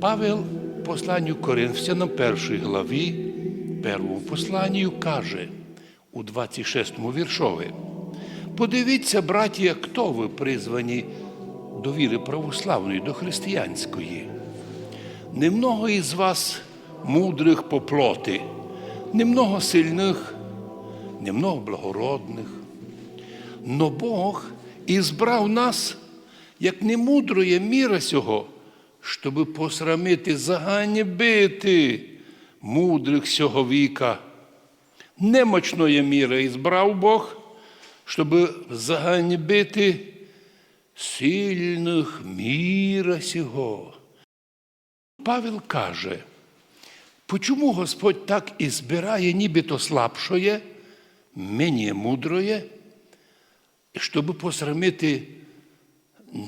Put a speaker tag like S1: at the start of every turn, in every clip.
S1: Павел посланню Коринфянам першій главі, первому посланню каже у 26-му віршові. Подивіться, браті, хто ви призвані до віри православної, до християнської. Немного із вас мудрих по плоти, немного сильних, немного благородних. Но Бог ізбрав нас, як немудрої міра сього, щоби посрамити, заганібити мудрих сього віка. Немочної міри ізбрав Бог, щоб заганібити сильних міра сього. Павел каже, почому Господь так і збирає нібито слабшоє, мені мудроє, щоб посрамити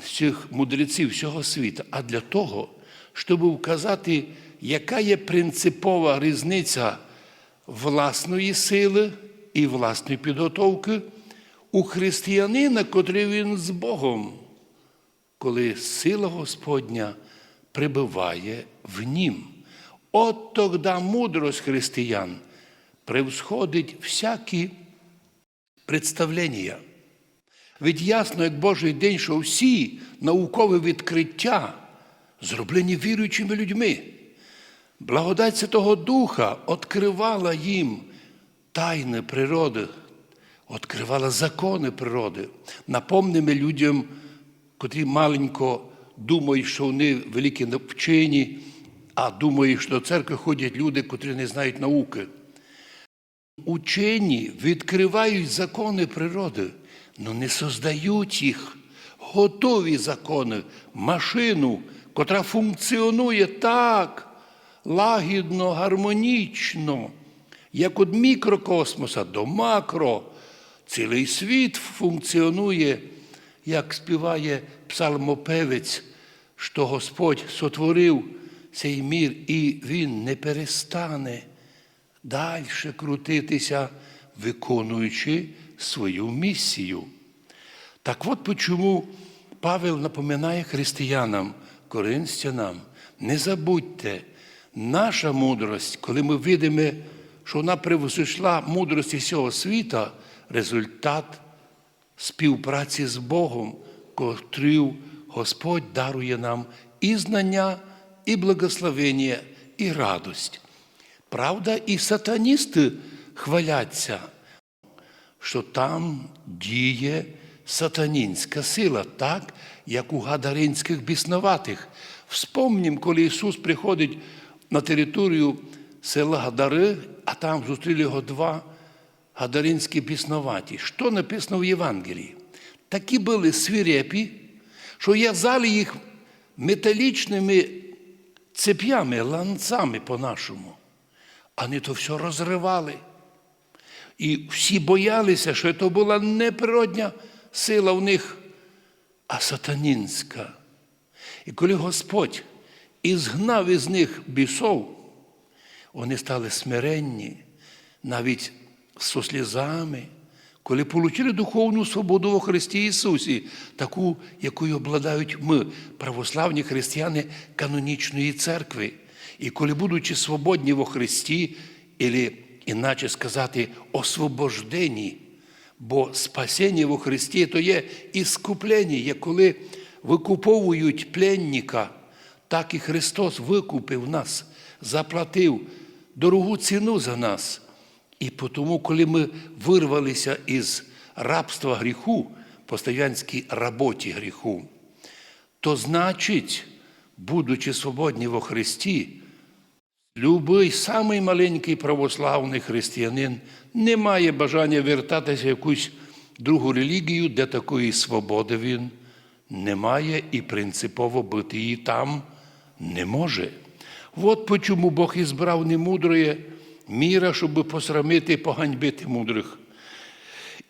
S1: всіх мудреців всього світу, а для того, щоб вказати, яка є принципова різниця власної сили і власної підготовки у християнина, котрий він з Богом, коли сила Господня прибуває в нім. От тогда мудрость християн превсходить всякі представлення. Ведь ясно, як Божий день, що всі наукові відкриття зроблені віруючими людьми. Благодать Святого Духа відкривала їм тайни природи, відкривала закони природи. Напомнимо людям, котрі маленько думають, що вони великі вчені, а думають, що до церкви ходять люди, котрі не знають науки. Учені відкривають закони природи, але не создають їх. Готові закони, машину, котра функціонує так лагідно, гармонічно, як від мікрокосмоса до макро. Цілий світ функціонує, як співає псалмопевець, що Господь сотворив цей мір, і Він не перестане далі крутитися, виконуючи свою місію. Так от чому Павел напоминає християнам, коринстянам, не забудьте, наша мудрость, коли ми видимо, що вона превзойшла мудрості всього світа, результат співпраці з Богом, котрий Господь дарує нам і знання, і благословення, і радость. Правда, і сатаністи хваляться, що там діє сатанінська сила, так, як у гадаринських біснуватих. Вспомнім, коли Ісус приходить на територію села Гадари, а там зустріли його два гадаринські біснуваті. Що написано в Євангелії? Такі були свирепі, що в'язали їх металічними цеп'ями, ланцами по-нашому. Вони то все розривали. І всі боялися, що це була не природня сила в них, а сатанінська. І коли Господь ізгнав із них бісов, вони стали смиренні, навіть зі слізами, коли отримали духовну свободу у Христі Ісусі, таку, якою обладають ми, православні християни канонічної церкви. І коли, будучи свободні во Христі, або, іначе сказати, освобождені, бо спасіння во Христі то є іскуплення, як коли викуповують пленника, так і Христос викупив нас, заплатив дорогу ціну за нас. І тому, коли ми вирвалися із рабства гріху, постоянській роботі гріху, то значить, будучи свободні во Христі, любий самий маленький православний християнин не має бажання вертатися в якусь другу релігію, де такої свободи він не має і принципово бути її там не може. От чому Бог і збрав немудроє міра, щоб посрамити і поганьбити мудрих.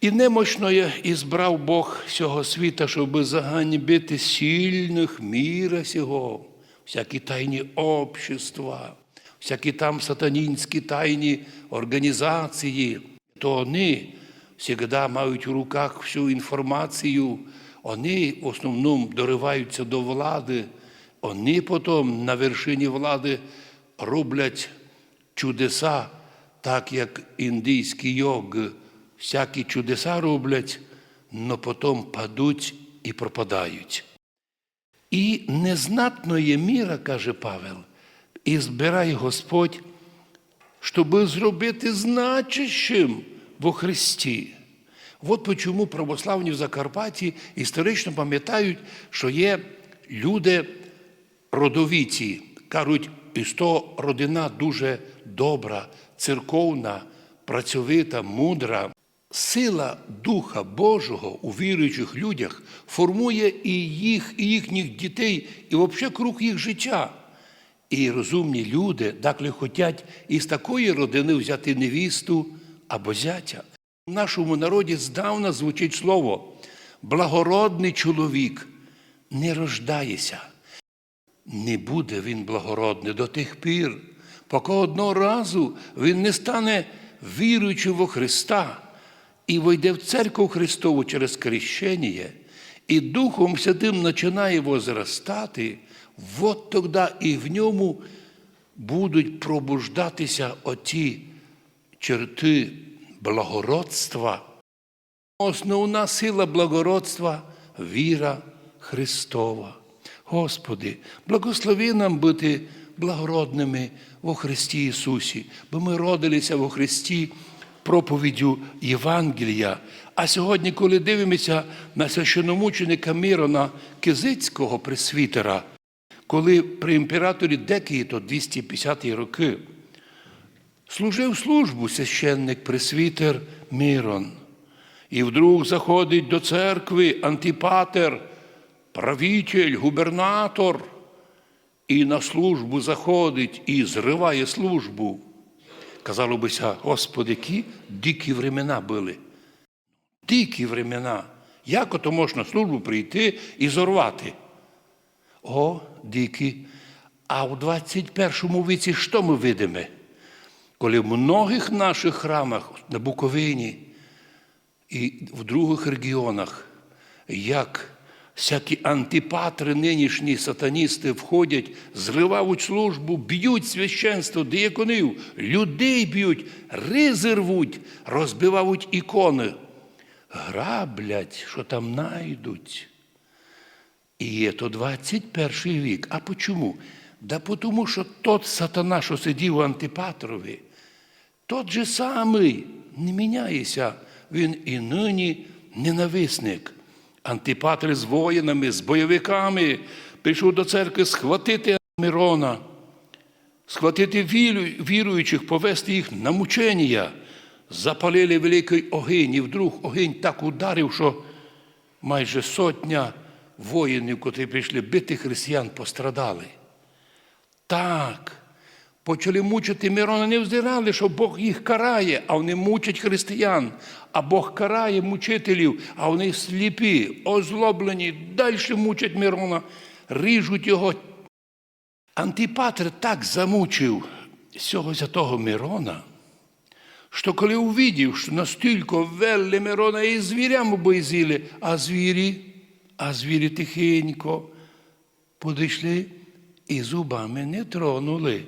S1: І немощної ізбрав Бог цього світа, щоб заганьбити сильних міра сього, всякі тайні общества, всякі там сатанінські тайні організації, то вони завжди мають у руках всю інформацію, вони в основному дориваються до влади, вони потім на вершині влади роблять чудеса, так як індійський йог, всякі чудеса роблять, но потім падуть і пропадають. І незнатно є міра, каже Павел, і збирає Господь, щоб зробити значущим во Христі. От чому православні в Закарпатті історично пам'ятають, що є люди родовіці, кажуть, із то родина дуже добра, церковна, працьовита, мудра. Сила Духа Божого у віруючих людях формує і їх, і їхніх дітей, і взагалі круг їх життя. І розумні люди деколи хочуть із такої родини взяти невісту або зятя. В нашому народі здавна звучить слово благородний чоловік не рождається. Не буде він благородний до тих пір, поки одного разу він не стане віруючим во Христа і войде в церкву Христову через крещення, і Духом Святим починає возростати, от тоді і в ньому будуть пробуждатися оті черти благородства. Основна сила благородства віра Христова. Господи, благослови нам бути благородними во Христі Ісусі, бо ми родилися во Христі проповіддю Євангелія. А сьогодні, коли дивимося на священомученика Мирона Кизицького пресвітера, коли при імператорі Декії, то 250 роки, служив службу священник пресвітер Мирон. І вдруг заходить до церкви антипатер, правитель, губернатор, і на службу заходить і зриває службу. Казало бися, Господи, які дикі времена були. Дикі времена. Як ото можна службу прийти і зорвати? О, дикі. А в 21 віці що ми видимо? Коли в многих наших храмах на Буковині і в других регіонах, як всякі антипатри, нинішні сатаністи входять, зривають службу, б'ють священство, дияконів, людей б'ють, ризи рвуть, розбивають ікони, граблять, що там найдуть. І є то 21 вік. А почому? Да тому, що тот сатана, що сидів у Антипатрові, тот же самий не міняється. Він і нині ненависник. Антипатр з воїнами, з бойовиками прийшов до церкви схватити Мирона, схватити віру- віруючих, повести їх на мучення. Запалили великий огонь, і вдруг огонь так ударив, що майже сотня воїнів, котрі прийшли бити християн, пострадали. Так. Почали мучити Мирона, не взирали, що Бог їх карає, а вони мучать християн. А Бог карає мучителів, а вони сліпі, озлоблені, далі мучать Мирона, ріжуть його. Антипатр так замучив цього святого Мирона, що коли увидів, що настільки ввели Мирона і звірям обойзіли, а звірі, а звірі тихенько подійшли і зубами не тронули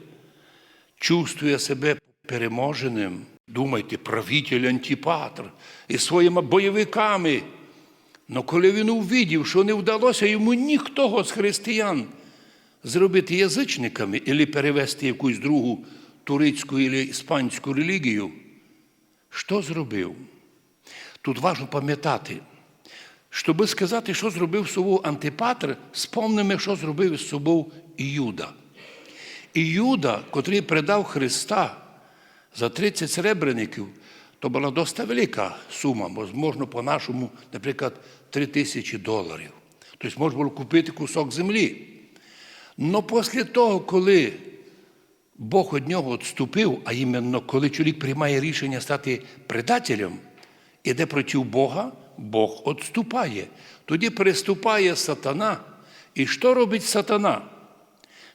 S1: чувствує себе переможеним. Думайте, правитель Антипатр із своїми бойовиками. Но коли він увидів, що не вдалося йому ніхто з християн зробити язичниками або перевести якусь другу турецьку або іспанську релігію, що зробив? Тут важливо пам'ятати, щоб сказати, що зробив з собою Антипатр, спомнимо, що зробив з собою Іуда. І Юда, котрий предав Христа за 30 серебряників, то була доста велика сума, можна по-нашому, наприклад, 3 тисячі доларів. Тобто можна було купити кусок землі. Но після того, коли Бог від нього відступив, а іменно коли чоловік приймає рішення стати предателем, іде проти Бога, Бог відступає. Тоді переступає сатана. І що робить сатана?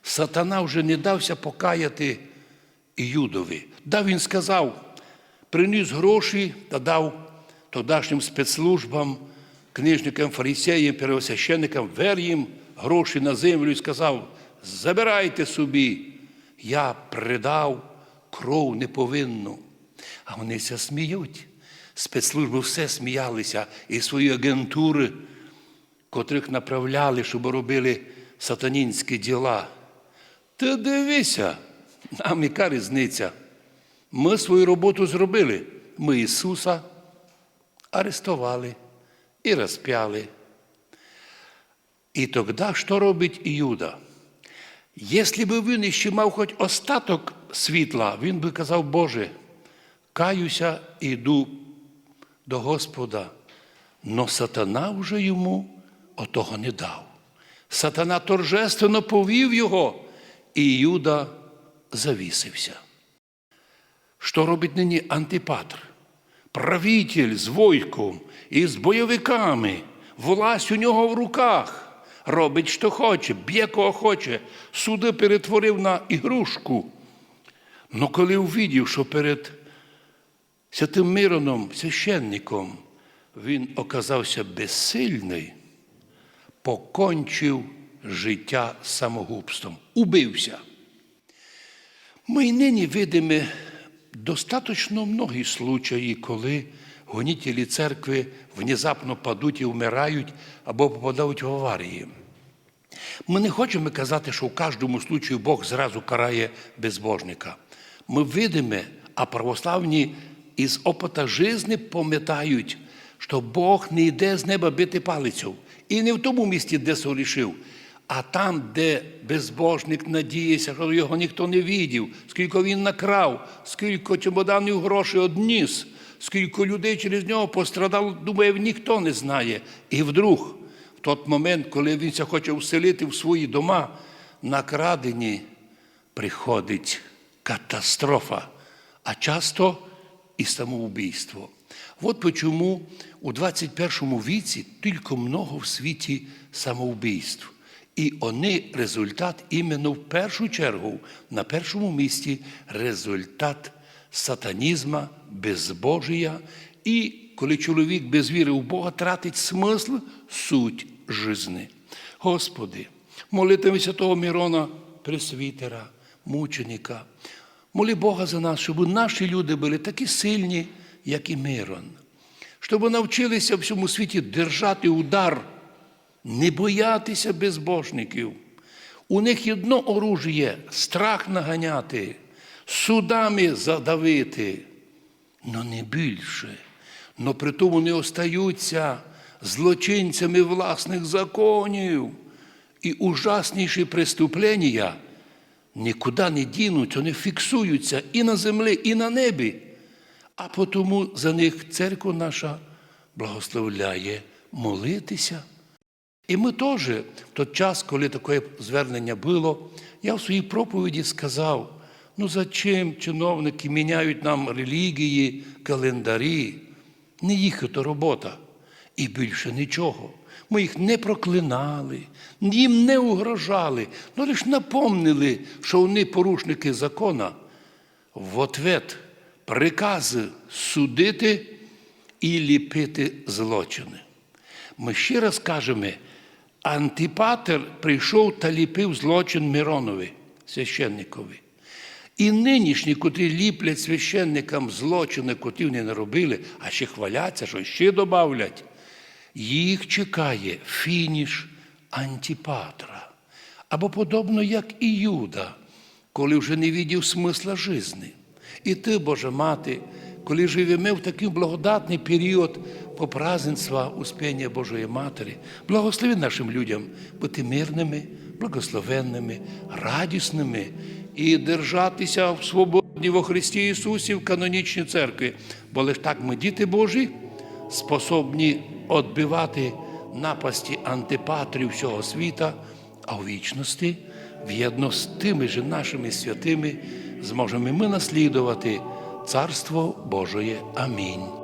S1: Сатана вже не дався покаяти Іудові. Да, він сказав, приніс гроші та дав тодашнім спецслужбам, книжникам, фарисеям, первосвященникам, вер їм, гроші на землю і сказав: забирайте собі, я придав кров неповинну. А вони ся сміють. Спецслужби все сміялися і свої агентури, котрих направляли, щоб робили сатанінські діла. Ти дивися, нам яка різниця? Ми свою роботу зробили. Ми Ісуса арестували і розп'яли. І тоді що робить Іуда? Якщо б він ще мав хоч остаток світла, він би казав, Боже, каюся і йду до Господа. Но сатана вже йому отого не дав. Сатана торжественно повів його, і Іуда завісився. Що робить нині антипатр? Правитель з войком і з бойовиками, власть у нього в руках. Робить, що хоче, б'є кого хоче, суди перетворив на ігрушку. Но коли увидів, що перед святим Мироном, священником, він оказався безсильний, покончив життя самогубством, убився. Ми й нині видимо достаточно многі случаї, коли гонітелі церкви внезапно падуть і вмирають або попадають в аварії. Ми не хочемо казати, що в кожному случаю Бог зразу карає безбожника. Ми видимо, а православні із опита житті пам'ятають, що Бог не йде з неба бити палицю. І не в тому місці, де сорішив, а там, де безбожник надіється, що його ніхто не видів, скільки він накрав, скільки чемоданів грошей одніс, скільки людей через нього пострадало, думає, ніхто не знає. І вдруг, в той момент, коли він хоче вселити в свої дома, накрадені, приходить катастрофа, а часто і самоубійство. От почому у 21 віці тільки много в світі самоубійств. І вони результат іменно в першу чергу, на першому місці результат сатанізма, безбожія. І коли чоловік без віри в Бога тратить смисл, суть жизни. Господи, молитвами святого Мірона, пресвітера, мученика. Моли Бога за нас, щоб наші люди були такі сильні, як і Мирон, щоб навчилися в всьому світі держати удар, не боятися безбожників. У них одно оружіє страх наганяти, судами задавити, но не більше. Но при тому не остаються злочинцями власних законів. І ужасніші преступлення нікуди не дінуть, вони фіксуються і на землі, і на небі. А тому за них церква наша благословляє молитися. І ми теж, в той час, коли таке звернення було, я в своїй проповіді сказав: ну зачем чиновники міняють нам релігії, календарі? Не їх то робота. І більше нічого. Ми їх не проклинали, їм не угрожали, ну лише напомнили, що вони порушники закона. В ответ прикази судити і ліпити злочини. Ми ще раз кажемо, антипатер прийшов та ліпив злочин Миронові, священникові. І нинішні, котрі ліплять священникам злочини, котрі вони не робили, а ще хваляться, що ще добавлять, їх чекає фініш антипатра. Або подобно, як і Юда, коли вже не відів смисла жизни. І ти, Божа Мати, коли живемо в такий благодатний період по празднества Успіння Божої Матері, благослови нашим людям бути мирними, благословенними, радісними і держатися в свободі во Христі Ісусі в канонічній церкві. Бо лише так ми, діти Божі, способні відбивати напасті антипатрів всього світа, а у вічності, в'єдно з тими же нашими святими, зможемо ми наслідувати Царство Божоє. Амінь.